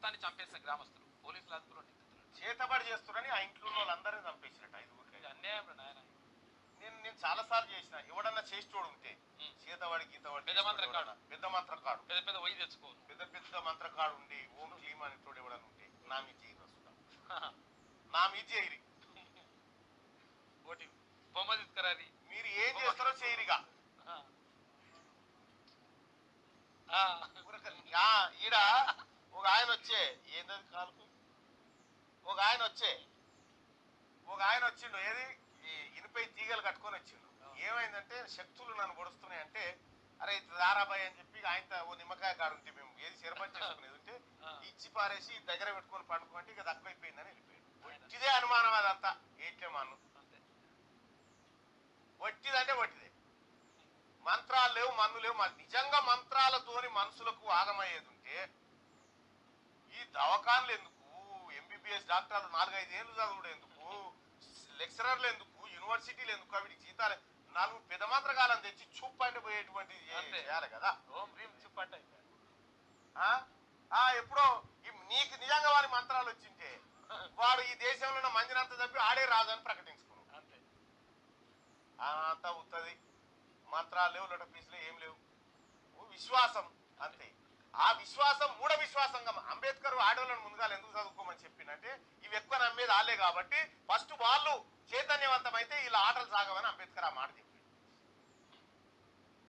మొత్తాన్ని చంపేసిన గ్రామస్తులు. పోలీసులు అదుపులో నిందితులు. చేతబడి చేస్తున్నారని ఆ ఇంట్లో వాళ్ళందరినీ చంపేసినట్టు ఐదుగురికి. ఇది అన్యాయం రా నాయన. నేను నేను చాలా సార్లు చేసిన. ఎవడన్నా చేసేటోడు ఉంటే ఉమ్. చేతవాడి గీతవాడి పెద్ద మంత్రకాడు. పెద్ద మంత్రకాడు. పెద్ద పెద్ద వయ్యి తెచ్చుకోను. పెద్ద పెద్ద మంత్రకాడు ఉండి ఓం క్లీమ్ అనేటోడు ఎవడన్నా ఉంటే నా మీద చేయరు వస్తున్నా నా మీద చేయరి. బొమ్మ తీసుకురాది మీరు ఏం చేస్తారో చేయరిగా. ఆ, ఈడ. ఒక ఆయన వచ్చే ఏంటది కాలుకు? ఒక ఆయన వచ్చే. ఒక ఆయన వచ్చిండు ఏది? ఈ ఇనుపై తీగలు కట్టుకొని వచ్చిండు. ఏమైందంటే శక్తులు నన్ను పొడుస్తున్నాయి అంటే అరే ఇది దారాబాయ్ అని చెప్పి ఆయన ఓ నిమ్మకాయ కాడు ఉంటే మేము ఏది సిరపని చేసుకునేది ఉంటే ఇచ్చి పారేసి దగ్గర పెట్టుకొని పండుకుంటే ఇక తక్కువైపోయిందని వెళ్ళిపోయాడు. వట్టిదే అనుమానం అదంతా. ఏట్లేమాను అంతే. వట్టిదంటే వట్టిదే. మంత్రాలు లేవు మన్ను లేవు. నిజంగా మంత్రాలతోని మనుషులకు ఆగమయ్యేది ఉంటే దవాఖాన్లు ఎందుకు ఎంబీబీఎస్ డాక్టర్లు నాలుగైదు ఏళ్ళు చదువుడు ఎందుకు? లెక్చరర్లు ఎందుకు? యూనివర్సిటీలు ఎందుకు? అవి జీతాలు. నాలుగు పెద్ద మంత్రకాలం తెచ్చి చూపండి పోయేటువంటి. చేయాలి కదా? ఆ? ఎప్పుడో నీకు నిజంగా వారి మంత్రాలు వచ్చింటే వాడు ఈ దేశంలో ఉన్న మందినంతా చెప్పి ఆడే రాజు అని ప్రకటించుకున్నాడు. అంతే. ఉత్తది. మంత్రాలు లేవు లొట పీసులు ఏం లేవు. ఓ విశ్వాసం అంతే. ఆ విశ్వాసం మూఢ విశ్వాసంగా. అంబేద్కర్ ఆడవాళ్ళని ముందుగా ఎందుకు చదువుకోమని చెప్పిందంటే ఇవి ఎక్కువ నమ్మేది ఆలే కాబట్టి ఫస్ట్ వాళ్ళు చైతన్యవంతమైతే ఇలా ఆటలు సాగమని అంబేద్కర్ ఆ మాట